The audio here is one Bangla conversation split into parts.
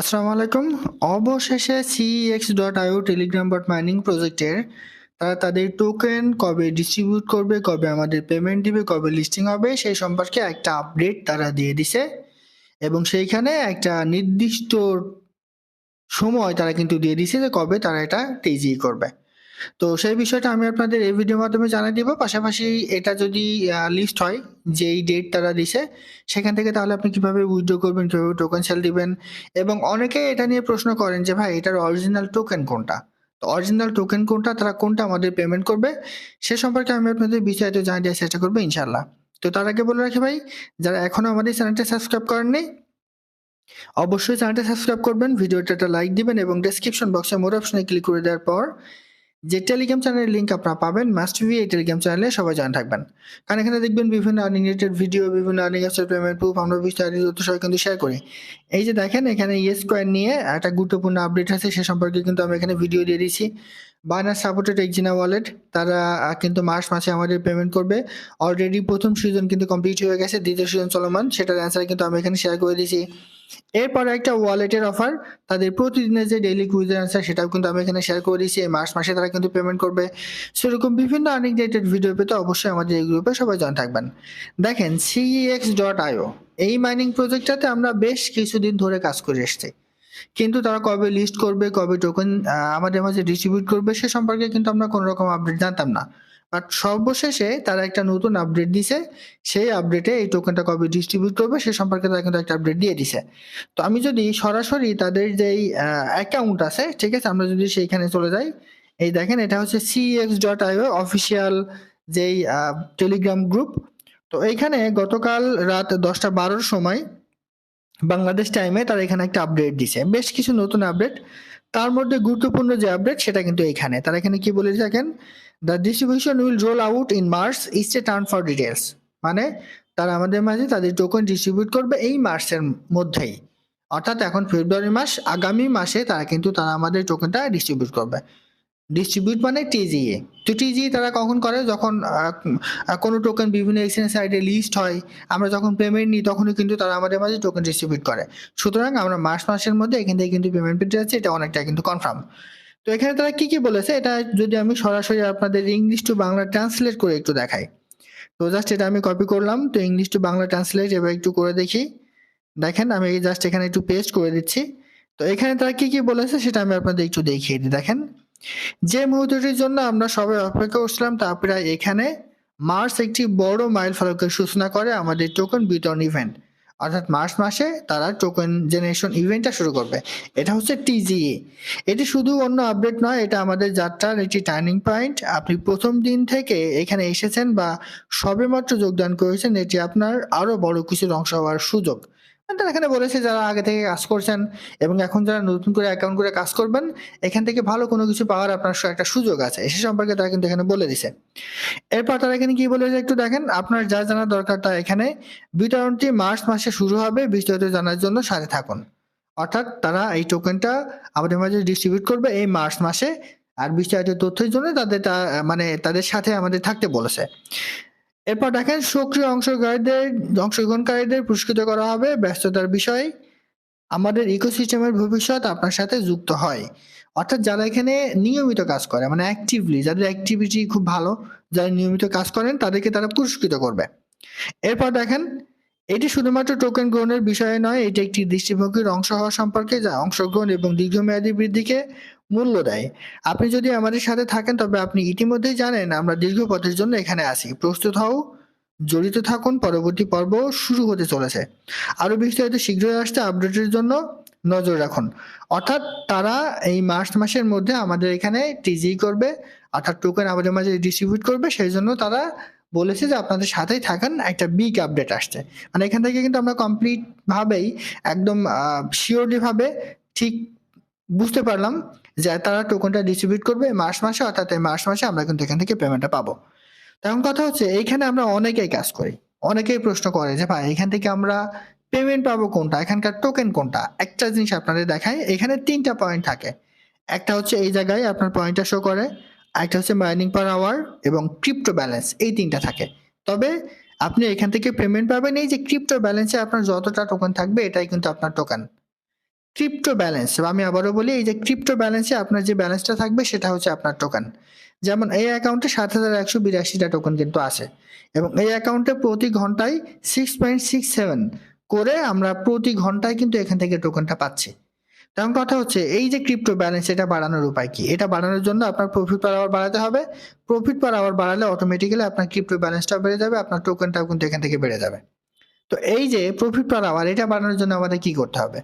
আসসালামু আলাইকুম। অবশেষে CX dot IO Telegram bot mining প্রজেক্টের তারা তাদের টোকেন কবে ডিস্ট্রিবিউট করবে, কবে আমাদের পেমেন্ট দিবে, কবে লিস্টিং হবে, সেই সম্পর্কে একটা আপডেট তারা দিয়ে দিছে। এবং সেইখানে একটা নির্দিষ্ট সময় তারা কিন্তু দিয়ে দিছে যে কবে তারা এটা টেজি করবে। তো সেই বিষয়টা আমি আপনাদের এই ভিডিওর মাধ্যমে জানিয়ে দিব। পাশাপাশি এটা যদি লিস্ট হয় যে এই ডেট তারা দিছে, সেখান থেকে তাহলে আপনি কীভাবে উইথড্র করবেন, কীভাবে টোকেন সেল দিবেন? এবং অনেকে এটা নিয়ে প্রশ্ন করেন যে, ভাই, এটার অরিজিনাল টোকেন কোনটা? তো অরিজিনাল টোকেন কোনটা, তারা কোনটা আমাদের পেমেন্ট করবে, সে সম্পর্কে আমি আপনাদের বিস্তারিত জানিয়ে দেওয়ার চেষ্টা করব ইনশাল্লাহ তো তার আগে বলে রাখি ভাই, যারা এখনও আমাদের চ্যানেলটা সাবস্ক্রাইব করেননি অবশ্যই চ্যানেলটা সাবস্ক্রাইব করবেন ভিডিওটা একটা লাইক দিবেন এবং ডেসক্রিপশন বক্সে মোর অপশনে ক্লিক করে দেওয়ার পর যে টেলিগ্রাম চ্যানেলের লিঙ্ক আপনারা পাবেন মাস্ট বি এই টেলিগ্রাম চ্যানেলে সবাই জানা থাকবেন। কারণ এখানে দেখবেন বিভিন্ন আর্নিং রিলেটেড ভিডিও বিভিন্ন আর্নিং অ্যাপসের পেমেন্ট প্রুফ আমরা বিস্তারিত তথ্য সবাই কিন্তু শেয়ার করি। এই যে দেখেন, এখানে ইয়েস কয়েন নিয়ে একটা গুরুত্বপূর্ণ আপডেট আছে, সে সম্পর্কে কিন্তু আমি এখানে ভিডিও দিয়ে দিয়েছি। বাইনার সাপোর্টেড এক্সিনা ওয়ালেট তারা কিন্তু মার্চ মাসে আমাদের পেমেন্ট করবে। অলরেডি প্রথম সিজন কিন্তু কমপ্লিট হয়ে গেছে, দ্বিতীয় সিজন চলমান, সেটার অ্যান্সার কিন্তু আমি এখানে শেয়ার করে দিয়েছি। এরপরে একটা ওয়ালেটের অফার তাদের প্রতিদিনের যে ডেইলি কুইজের আনসার সেটাও কিন্তু আমি এখানে শেয়ার করে দিয়েছি। এই মার্চ মাসে তারা কিন্তু পেমেন্ট করবে। সেরকম বিভিন্ন আর্নিং রিলেটেড ভিডিও পেতে অবশ্যই আমাদের এই গ্রুপে সবাই জয়েন থাকবেন। দেখেন সিএক্স ডট আইও এই মাইনিং প্রজেক্টটাতে আমরা বেশ কিছুদিন ধরে কাজ করে এসেছি। কিন্তু তারা কবে লিস্ট করবে, কবে টোকেন আমাদের মাঝে ডিস্ট্রিবিউট করবে, সে সম্পর্কে কিন্তু আমরা কোনো রকম আপডেট জানতাম না। বাট সর্বশেষে তারা একটা নতুন আপডেট দিছে। সেই আপডেটে এই টোকেনটা কবে ডিস্ট্রিবিউট করবে, সে সম্পর্কে তারা কিন্তু একটা আপডেট দিয়ে দিছে। তো আমি যদি সরাসরি তাদের যেই অ্যাকাউন্ট আছে, ঠিক আছে? আমরা যদি সেইখানে চলে যাই, এই দেখেন এটা হচ্ছে সিএক্স ডট আইও অফিসিয়াল যেই টেলিগ্রাম গ্রুপ তো এইখানে গতকাল রাত দশটা বারোর সময় বাংলাদেশ টাইমে তারা এখানে একটা আপডেট দিছে। বেশ কিছু নতুন আপডেট তার মধ্যে গুরুত্বপূর্ণ যে আপডেট সেটা কিন্তু এখানে। তারা এখানে কি বলে থাকেন? The distribution will roll out in March stay turn for details মানে তারা আমাদের মাঝে তাদের টোকেন ডিস্ট্রিবিউট করবে এই মার্চের মধ্যেই। অর্থাৎ এখন ফেব্রুয়ারি মাস, আগামী মাসে তারা কিন্তু তারা আমাদের টোকেনটা ডিস্ট্রিবিউট করবে। ডিস্ট্রিবিউট মানে টিজিএ তো টিজিএ তারা কখন করে? যখন কোনো টোকেন বিভিন্ন এক্সচেঞ্জ সাইটে লিস্ট হয়, আমরা যখন পেমেন্ট নিই, তখনই কিন্তু তারা আমাদের মাঝে টোকেন ডিস্ট্রিবিউট করে। সুতরাং আমরা মার্চ মাসের মধ্যে এখান থেকে কিন্তু পেমেন্ট পেতে যাচ্ছি, এটা অনেকটা কিন্তু কনফার্ম তো এখানে তারা কি কি বলেছে? এটা যদি আমি সরাসরি আপনাদের ইংলিশ টু বাংলা ট্রান্সলেট করে একটু দেখাই। তো জাস্ট এটা আমি কপি করলাম, তো ইংলিশ টু বাংলা ট্রান্সলেট এবার একটু করে দেখি। দেখেন, আমি জাস্ট এখানে একটু পেস্ট করে দিচ্ছি। তো এখানে তারা কি কি বলেছে, সেটা আমি আপনাদের একটু দেখিয়ে দিই। দেখেন যে মুহূর্তটির জন্য আমরা সবাই অপেক্ষা করছিলাম তা প্রায় এখানে। মার্চ একটি বড় মাইল ফলকের সূচনা করে আমাদের টোকেন বিতরণ ইভেন্ট অর্থাৎ মার্চ মাসে তারা টোকেন জেনারেশন ইভেন্টটা শুরু করবে। এটা হচ্ছে টিজিএ এটি শুধু অন্য আপডেট নয়, এটা আমাদের যাত্রার একটি টার্নিং পয়েন্ট আপনি প্রথম দিন থেকে এখানে এসেছেন বা সবেমাত্র যোগদান করেছেন, এটি আপনার আরও বড় কিছুর অংশ হওয়ার সুযোগ। এখানে বলেছে যারা আগে থেকে কাজ করছেন এবং এখন যারা নতুন করে অ্যাকাউন্ট করে কাজ করবেন, এখান থেকে ভালো কোনো কিছু পাওয়ার আপনার একটা সুযোগ আছে। সে সম্পর্কে তারা কিন্তু এখানে বলে দিছে। এরপর তারা এখানে কি বলেছে একটু দেখেন, আপনার যা জানা দরকার তা এখানে বিতরণটি মার্চ মাসে শুরু হবে, বিস্তারিত জানার জন্য সাথে থাকুন। অর্থাৎ তারা এই টোকেনটা আমাদের মাঝে ডিস্ট্রিবিউট করবে এই মার্চ মাসে, আর বিস্তারিত তথ্যের জন্য তাদের মানে তাদের সাথে আমাদের থাকতে বলেছে। এরপর দেখেন সক্রিয় অংশগ্রহীদের অংশগ্রহণকারীদের পুরস্কৃত করা হবে ব্যস্ততার বিষয়। আমাদের ইকোসিস্টেমের ভবিষ্যৎ আপনার সাথে যুক্ত হয়। অর্থাৎ যারা এখানে নিয়মিত কাজ করে মানে অ্যাক্টিভলি যাদের অ্যাক্টিভিটি খুব ভালো, যারা নিয়মিত কাজ করেন, তাদেরকে তারা পুরস্কৃত করবে। এরপর দেখেন, এটি শুধুমাত্র টোকেন গ্রহণের বিষয়ে নয়, এটি একটি দৃষ্টিভঙ্গির অংশ হওয়া সম্পর্কে, যা অংশগ্রহণ এবং দীর্ঘমেয়াদী বৃদ্ধিকে মূল্য দেয়। আপনি যদি আমাদের সাথে থাকেন, তবে আপনি ইতিমধ্যেই জানেন আমরা দীর্ঘ পথের জন্য এখানে আসি প্রস্তুত হও, জড়িত থাকুন, পরবর্তী পর্ব শুরু হতে চলেছে। আরও বিস্তারিত শীঘ্রই আসতে আপডেটের জন্য নজর রাখুন। অর্থাৎ তারা এই মার্চ মাসের মধ্যে আমাদের এখানে টিজি করবে, অর্থাৎ টোকেন আমাদের মাঝে ডিস্ট্রিবিউট করবে, সেই জন্য তারা বলেছে যে আপনাদের সাথেই থাকেন, একটা বিগ আপডেট আসছে। মানে এখান থেকে কিন্তু আমরা কমপ্লিট ভাবেই, একদম শিওরলি ভাবে ঠিক বুঝতে পারলাম যে তারা টোকনটা ডিস্ট্রিবিউট করবে মার্চ মাসে, অর্থাৎ এই মার্চ মাসে আমরা কিন্তু এখান থেকে পেমেন্টটা পাবো। তখন কথা হচ্ছে, এইখানে আমরা অনেকেই কাজ করি। অনেকেই প্রশ্ন করে যে, ভাই, এখান থেকে আমরা পেমেন্ট পাবো কোনটা? এখানকার টোকেন কোনটা? একটা জিনিস আপনাদের দেখায় এখানে তিনটা পয়েন্ট থাকে। একটা হচ্ছে এই জায়গায় আপনার পয়েন্টটা শো করে একটা হচ্ছে মাইনিং পার আওয়ার এবং ক্রিপ্টো ব্যালেন্স এই তিনটা থাকে। তবে আপনি এখান থেকে পেমেন্ট পাবেন, এই যে ক্রিপ্টো ব্যালেন্সে আপনার যতটা টোকেন থাকবে, এটাই কিন্তু আপনার টোকেন ক্রিপ্টো ব্যালেন্স আমি আবারও বলি, এই যে ক্রিপ্টো ব্যালেন্সে আপনার যে ব্যালেন্সটা থাকবে, সেটা হচ্ছে আপনার টোকেন যেমন এই অ্যাকাউন্টে সাত হাজার একশো বিরাশিটা টোকেন কিন্তু আছে। এবং এই অ্যাকাউন্টে প্রতি ঘন্টায় সিক্স পয়েন্ট সিক্স সেভেন করে আমরা প্রতি ঘন্টায় কিন্তু এখান থেকে টোকেনটা পাচ্ছি। তেমন কথা হচ্ছে, এই যে ক্রিপ্টো ব্যালেন্স এটা বাড়ানোর উপায় কি? এটা বাড়ানোর জন্য আপনার প্রফিট পার আওয়ার বাড়াতে হবে। প্রফিট পার আওয়ার বাড়ালে অটোমেটিক্যালি আপনার ক্রিপ্টো ব্যালেন্সটা বেড়ে যাবে, আপনার টোকেনটাও কিন্তু এখান থেকে বেড়ে যাবে। তো এই যে প্রফিট পার আওয়ার এটা বাড়ানোর জন্য আমাদের কি করতে হবে?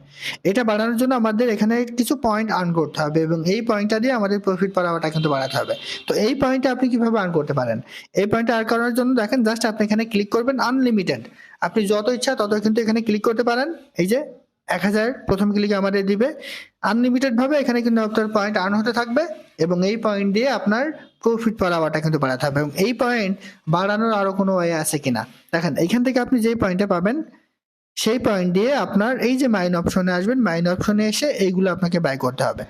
এটা বাড়ানোর জন্য আমাদের এখানে কিছু পয়েন্ট আর্ন করতে হবে এবং এই পয়েন্টটা দিয়ে আমাদের প্রফিট পার আওয়ারটা কিন্তু বাড়াতে হবে। তো এই পয়েন্টটা আপনি কীভাবে আর্ন করতে পারেন? এই পয়েন্টটা আর্ন করার জন্য দেখেন জাস্ট আপনি এখানে ক্লিক করবেন আনলিমিটেড আপনি যত ইচ্ছা তত কিন্তু এখানে ক্লিক করতে পারেন। এই যে এক হাজার প্রথম ক্লিকে আমাদের দিবে। আনলিমিটেড ভাবে এখানে কিন্তু আপনার পয়েন্ট আর্ন হতে থাকবে এবং এই পয়েন্ট দিয়ে আপনার প্রফিট পার আওয়ারটা কিন্তু বাড়াতে হবে এবং এই পয়েন্ট বাড়ানোর আরও কোনো ওয়ে আছে কিনা? দেখেন এখান থেকে আপনি যেই পয়েন্টটা পাবেন, সেই পয়েন্ট দিয়ে আপনার এই যে মাইন অপশনে আসবেন মাইন অপশনে এসে এইগুলো আপনাকে বাই করতে হবে।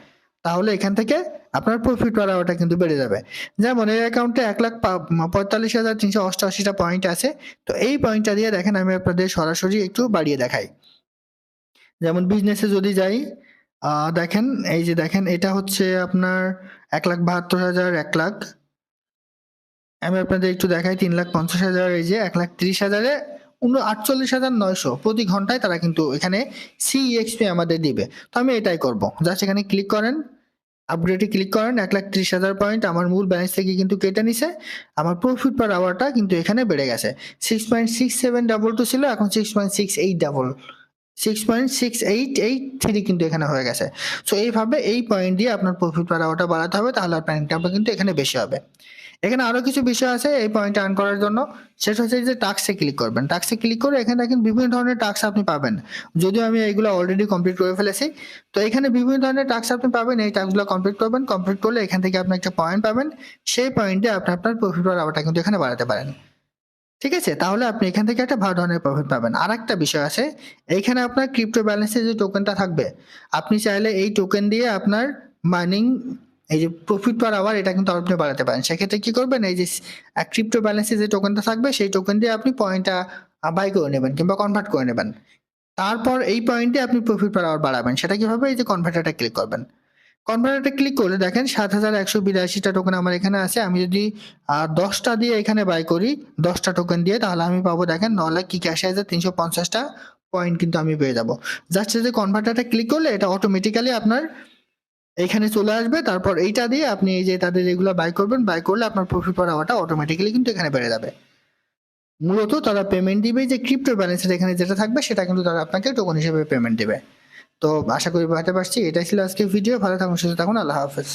তাহলে এখান থেকে আপনার প্রফিট পার আওয়ারটা কিন্তু বেড়ে যাবে। যেমন এই অ্যাকাউন্টে এক লাখ পঁয়তাল্লিশ হাজার তিনশো অষ্টআশিটা পয়েন্ট আছে। তো এই পয়েন্টটা দিয়ে দেখেন আমি আপনাদের সরাসরি একটু বাড়িয়ে দেখাই। যেমন বিজনেসে যদি যাই দেখেন, এই যে দেখেন, এটা হচ্ছে আপনার এক লাখ বাহাত্তর হাজার, এক লাখ। আমি আপনাদের একটু দেখাই, তিন লাখ পঞ্চাশ হাজার, এই যে এক লাখ তিরিশ হাজারে আটচল্লিশ হাজার নয়শো। প্রতি ঘন্টায় তারা কিন্তু এখানে সিএক্সপি আমাদের দিবে। তো আমি এটাই করব। জাস্ট এখানে ক্লিক করেন আপগ্রেডে ক্লিক করেন, এক লাখ ত্রিশ হাজার পয়েন্ট আমার মূল ব্যালেন্স থেকে কিন্তু কেটে নিছে। আমার প্রফিট পার আওয়ারটা কিন্তু এখানে বেড়ে গেছে। Six point six seven double two ছিল, এখন six point six eight double six point six eight eight three কিন্তু এখানে হয়ে গেছে। সো এইভাবে এই পয়েন্ট দিয়ে আপনার প্রফিট পার আওয়ারটা বাড়াতে হবে, তাহলে আপনার ইনকামটা কিন্তু এখানে বেশি হবে। এখানে আরও কিছু বিষয় আছে এই পয়েন্ট আর্ন করার জন্য। সেটা হচ্ছে যে টাক্সে ক্লিক করবেন। টাক্সে ক্লিক করে এখানে দেখেন বিভিন্ন ধরনের টাক্স আপনি পাবেন। যদিও আমি এইগুলো অলরেডি কমপ্লিট করে ফেলেছি। তো এখানে বিভিন্ন ধরনের টাক্স আপনি পাবেন, এই টাক্সগুলো কমপ্লিট করবেন। কমপ্লিট করলে এখান থেকে আপনি একটা পয়েন্ট পাবেন। সেই পয়েন্টে আপনি আপনার প্রফিট পার আওয়ারটা কিন্তু এখানে বাড়াতে পারেন। ঠিক আছে? তাহলে আপনি এখান থেকে একটা ভালো ধরনের প্রফিট পাবেন। আর একটা বিষয় আছে, এইখানে আপনার ক্রিপ্টো ব্যালেন্সে যে টোকেনটা থাকবে, আপনি চাইলে এই টোকেন দিয়ে আপনার মাইনিং এই যে প্রফিট পার আওয়ার এটা কিন্তু আপনি বাড়াতে পারেন। সেক্ষেত্রে কি করবেন? এই যে ক্রিপ্টো ব্যালেন্সে যে টোকেনটা থাকবে, সেই টোকেন দিয়ে আপনি পয়েন্টটা বাই করে নেবেন কিংবা কনভার্ট করে নেবেন। তারপর এই পয়েন্টে আপনি প্রফিট পার আওয়ার বাড়াবেন। সেটা কীভাবে? এই যে কনভার্টারটা ক্লিক করবেন। কনভার্টারটা ক্লিক করলে দেখেন সাত হাজার একশো বিরাশিটা টোকেন আমার এখানে আছে। আমি যদি দশটা দিয়ে এখানে বাই করি, দশটা টোকেন দিয়ে, তাহলে আমি পাবো দেখেন ন লাখ কি ক্যাশে আছে? তিনশো পঞ্চাশটা পয়েন্ট কিন্তু আমি পেয়ে যাব। জাস্ট যে কনভার্টারটা ক্লিক করলে এটা অটোমেটিক্যালি আপনার এখানে চলে আসবে। তারপর এইটা দিয়ে আপনি এই যে তাদের এগুলো বাই করবেন বাই করলে আপনার প্রফিট পার হওয়াটা অটোমেটিক্যালি কিন্তু এখানে বেড়ে যাবে। মূলত তারা পেমেন্ট দিবে যে ক্রিপ্টো ব্যালেন্সের এখানে যেটা থাকবে, সেটা কিন্তু তারা আপনাকে টোকন হিসেবে পেমেন্ট দিবে। তো আশা করি বুঝতে পারছি এটাই ছিল আজকে ভিডিও ভালো থাকুন সুস্থ থাকুন আল্লাহ হাফেজ